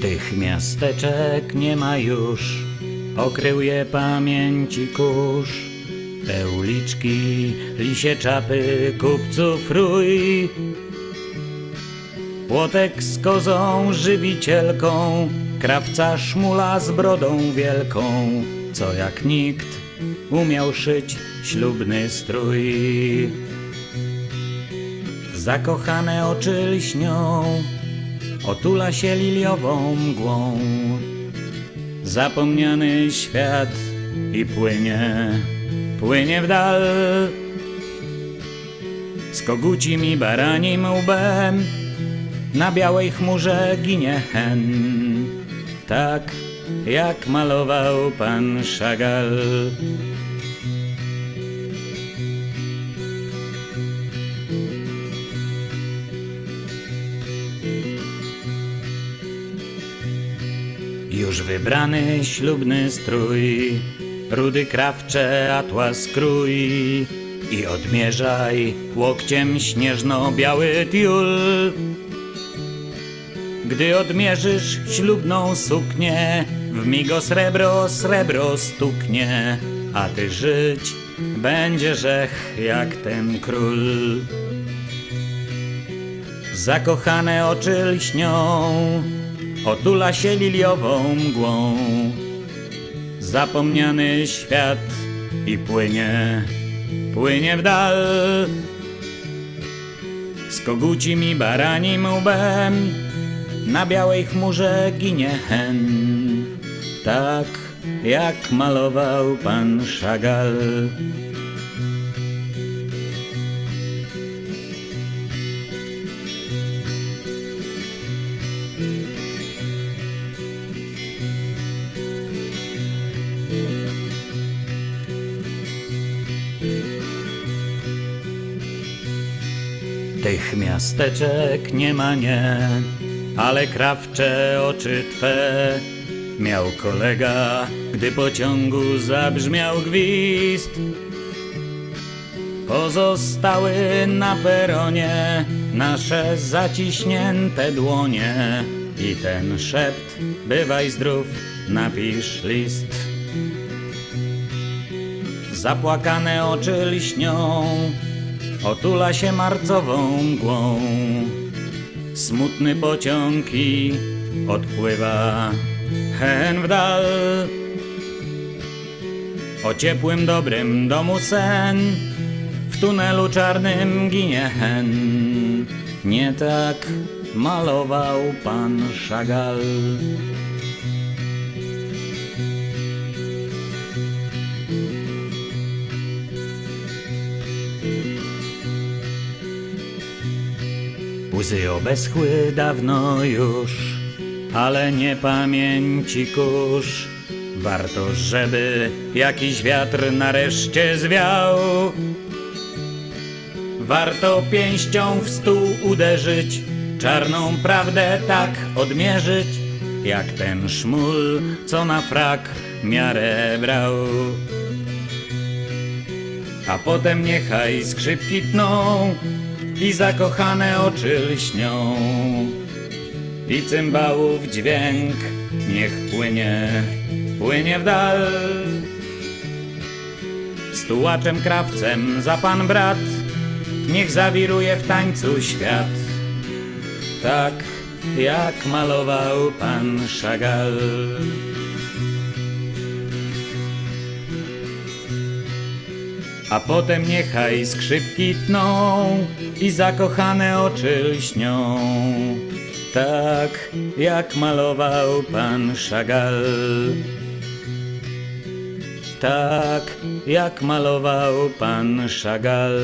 Tych miasteczek nie ma już, okrył je pamięci kurz. Te uliczki, lisie czapy, kupców rój. Płotek z kozą, żywicielką, krawca szmula z brodą wielką, co jak nikt umiał szyć ślubny strój. Zakochane oczy lśnią, otula się liliową mgłą. Zapomniany świat i płynie, płynie w dal. Z kogucim i baranim łbem na białej chmurze ginie hen. Tak jak malował pan Chagall. Już wybrany ślubny strój, rudy krawcze atłas krój i odmierzaj łokciem śnieżno-biały tiul. Gdy odmierzysz ślubną suknię, w migo srebro srebro stuknie, a ty żyć będziesz ech jak ten król. Zakochane oczy lśnią, otula się liliową mgłą. Zapomniany świat i płynie, płynie w dal. Z kogucim i baranim łbem na białej chmurze ginie hen. Tak jak malował pan Chagall. Tych miasteczek nie ma nie, ale krawcze oczy twe miał kolega, gdy pociągu zabrzmiał gwizd. Pozostały na peronie nasze zaciśnięte dłonie i ten szept bywaj zdrów, napisz list. Zapłakane oczy lśnią, otula się marcową mgłą. Smutny pociąg i odpływa hen w dal. O ciepłym, dobrym domu sen, w tunelu czarnym ginie hen. Nie tak malował pan Chagall. Łzy obeschły dawno już, ale nie pamięci kurz. Warto, żeby jakiś wiatr nareszcie zwiał. Warto pięścią w stół uderzyć, czarną prawdę tak odmierzyć, jak ten szmul, co na frak miarę brał. A potem niechaj skrzypki tną i zakochane oczy lśnią. I cymbałów dźwięk niech płynie, płynie w dal. Z tułaczem krawcem za pan brat, niech zawiruje w tańcu świat. Tak jak malował pan Chagall. A potem niechaj skrzypki tną i zakochane oczy lśnią. Tak jak malował pan Chagall. Tak jak malował pan Chagall.